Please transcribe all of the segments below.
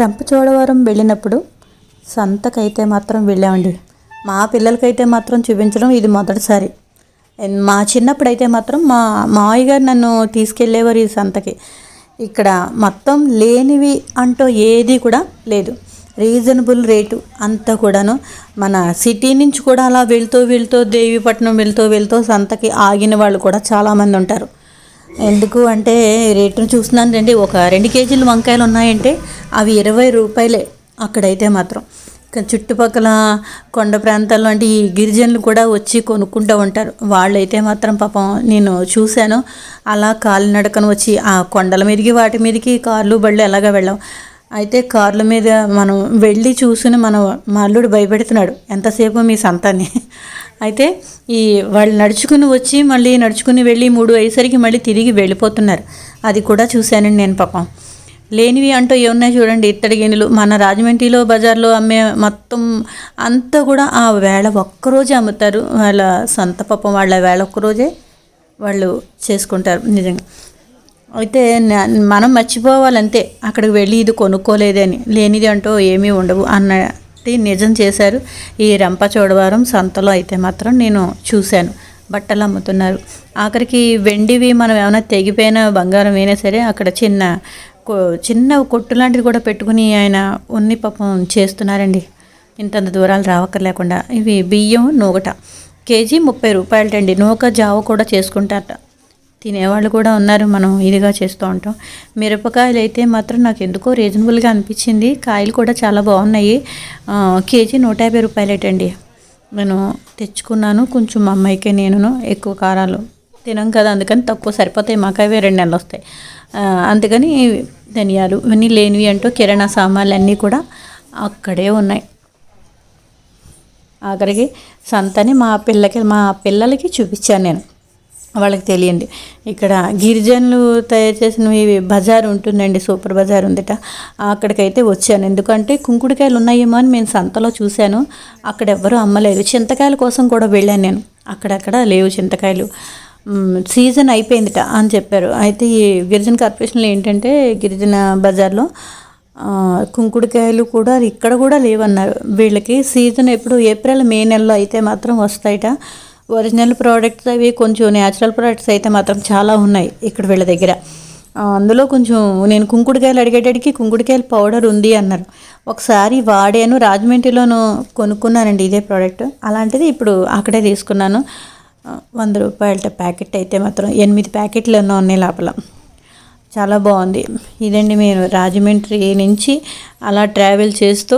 రంపచోడవరం వెళ్ళినప్పుడు సంతకైతే మాత్రం వెళ్ళామండి. మా పిల్లలకైతే మాత్రం చూపించడం ఇది మొదటిసారి. మా మా చిన్నప్పుడైతే మాత్రం మా మావయ్య గారు నన్ను తీసుకెళ్ళేవారు ఈ సంతకి. ఇక్కడ మొత్తం లేనివి అంటూ ఏది కూడా లేదు. రీజనబుల్ రేటు అంతా కూడాను. మన సిటీ నుంచి కూడా అలా వెళ్తూ వెళ్తూ దేవీపట్నం వెళ్తూ వెళ్తూ సంతకి ఆగిన వాళ్ళు కూడా చాలామంది ఉంటారు. ఎందుకు అంటే రేటును చూస్తున్నాను రండి. ఒక రెండు కేజీలు వంకాయలు ఉన్నాయంటే అవి ఇరవై రూపాయలే అక్కడైతే మాత్రం. చుట్టుపక్కల కొండ ప్రాంతాల్లో అంటే ఈ గిరిజనులు కూడా వచ్చి కొనుక్కుంటూ ఉంటారు. వాళ్ళైతే మాత్రం పాపం నేను చూశాను. అలా కాలినడకను వచ్చి ఆ కొండల మీదకి వాటి మీదకి కార్లు బళ్ళు ఎలాగ వెళ్ళాం. అయితే కార్ల మీద మనం వెళ్ళి చూసుకుని మనం మా అల్లుడు భయపెడుతున్నాడు. ఎంతసేపు మీ సంతాన్ని? అయితే ఈ వాళ్ళు నడుచుకుని వచ్చి మళ్ళీ నడుచుకుని వెళ్ళి మూడు అయ్యేసరికి మళ్ళీ తిరిగి వెళ్ళిపోతున్నారు. అది కూడా చూశానండి నేను పాపం. లేనివి అంటూ ఏమున్నాయి చూడండి ఇత్తడి గిన్నెలు. మన రాజమండ్రిలో బజార్లో అమ్మే మొత్తం అంతా కూడా ఆ వేళ ఒక్కరోజే అమ్ముతారు. వాళ్ళ సొంత పాపం వాళ్ళ వేళ ఒక్కరోజే వాళ్ళు చేసుకుంటారు నిజంగా. అయితే మనం మర్చిపోవాలంతే. అక్కడికి వెళ్ళి ఇది కొనుక్కోలేదని లేనిది అంటూ ఏమీ ఉండవు అన్న కాబట్టి నిజం చేశారు. ఈ రంపచోడవరం సంతలో అయితే మాత్రం నేను చూశాను. బట్టలు అమ్ముతున్నారు ఆఖరికి వెండివి మనం ఏమైనా తెగిపోయిన బంగారం అయినా సరే అక్కడ చిన్న కొ- చిన్న కొట్టు లాంటిది కూడా పెట్టుకుని ఆయన ఉన్ని పాపం చేస్తున్నారండి. ఇంతంత దూరాలు రావక్కర్లేకుండా. ఇవి బియ్యం నూగట. కేజీ ముప్పై రూపాయలటండి. నూక జావ కూడా చేసుకుంటారట. తినేవాళ్ళు కూడా ఉన్నారు. మనం ఇదిగా చేస్తూ ఉంటాం. మిరపకాయలు అయితే మాత్రం నాకు ఎందుకో రీజనబుల్గా అనిపించింది. కాయలు కూడా చాలా బాగున్నాయి. కేజీ నూట యాభై రూపాయలేటండి. నేను తెచ్చుకున్నాను. కొంచెం మా అమ్మాయికి నేను ఎక్కువ కారాలు తినం కదా. అందుకని తక్కువ సరిపోతాయి. మాకవే రెండు నెలలు వస్తాయి. అందుకని ధనియాలు ఇవన్నీ లేనివి అంటూ కిరాణా సామాన్లు అన్నీ కూడా అక్కడే ఉన్నాయి. ఆఖరికి సంతని మా పిల్లకి మా పిల్లలకి చూపించాను నేను. వాళ్ళకి తెలియండి ఇక్కడ గిరిజనులు తయారు చేసినవి బజార్ ఉంటుందండి సూపర్ బజార్ ఉందిట. అక్కడికైతే వచ్చాను. ఎందుకంటే కుంకుడుకాయలు ఉన్నాయేమో అని నేను సంతలో చూశాను. అక్కడ ఎవ్వరూ అమ్మలేదు చింతకాయల కోసం కూడా వెళ్ళాను నేను. అక్కడక్కడ లేవు చింతకాయలు. సీజన్ అయిపోయిందిట అని చెప్పారు. అయితే ఈ గిరిజన కార్పొరేషన్లో ఏంటంటే గిరిజన బజార్లో కుంకుడుకాయలు కూడా ఇక్కడ కూడా లేవన్నారు. వీళ్ళకి సీజన్ ఎప్పుడు ఏప్రిల్ మే నెలలో అయితే మాత్రం వస్తాయిట. ఒరిజినల్ ప్రోడక్ట్స్ అవి కొంచెం న్యాచురల్ ప్రోడక్ట్స్ అయితే మాత్రం చాలా ఉన్నాయి ఇక్కడ వీళ్ళ దగ్గర. అందులో కొంచెం నేను కుంకుడుకాయలు అడిగేటడికి కుంకుడుకాయల పౌడర్ ఉంది అన్నారు. ఒకసారి వాడాను రాజమండ్రిలోను కొనుక్కున్నానండి ఇదే ప్రోడక్ట్. అలాంటిది ఇప్పుడు అక్కడే తీసుకున్నాను. వంద రూపాయల ప్యాకెట్ అయితే మాత్రం ఎనిమిది ప్యాకెట్లు ఎన్నో ఉన్నాయి లోపల. చాలా బాగుంది. ఇదండి మేము రాజమండ్రి నుంచి అలా ట్రావెల్ చేస్తూ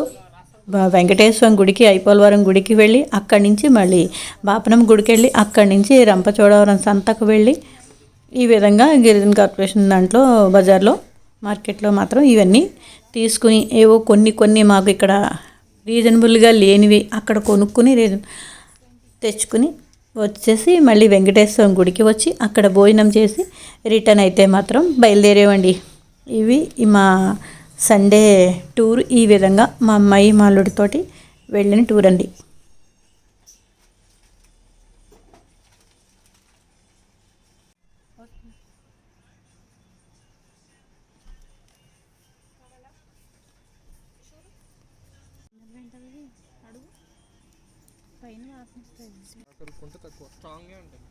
వెంకటేశ్వరం గుడికి ఐపోలవరం గుడికి వెళ్ళి అక్కడి నుంచి మళ్ళీ బాపనం గుడికి వెళ్ళి అక్కడి నుంచి రంపచోడవరం సంతకు వెళ్ళి ఈ విధంగా గిరిజన కార్పొరేషన్ దాంట్లో బజార్లో మార్కెట్లో మాత్రం ఇవన్నీ తీసుకుని ఏవో కొన్ని కొన్ని మాకు ఇక్కడ రీజనబుల్గా లేనివి అక్కడ కొనుక్కుని రీజన్ తెచ్చుకుని వచ్చేసి మళ్ళీ వెంకటేశ్వరం గుడికి వచ్చి అక్కడ భోజనం చేసి రిటర్న్ అయితే మాత్రం బయలుదేరేవండి. ఇవి మా సండే టూర్ ఈ విధంగా మా అమ్మాయి మా అల్లుడితోటి వెళ్ళిన టూర్ అండి. తక్కువ. స్ట్రాంగ్గా ఉంటుంది.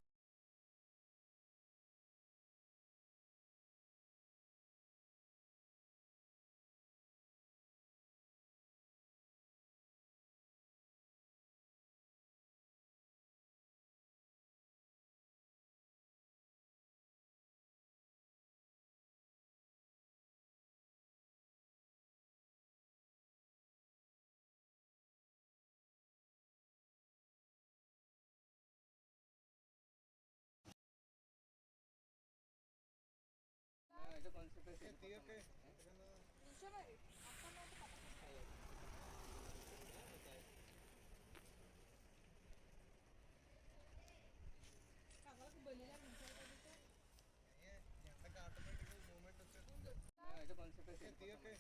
ఆటోమేటిక్ మూమెంట్ వచ్చేస్తుంది అయితే పని చెప్పేసి తీయకే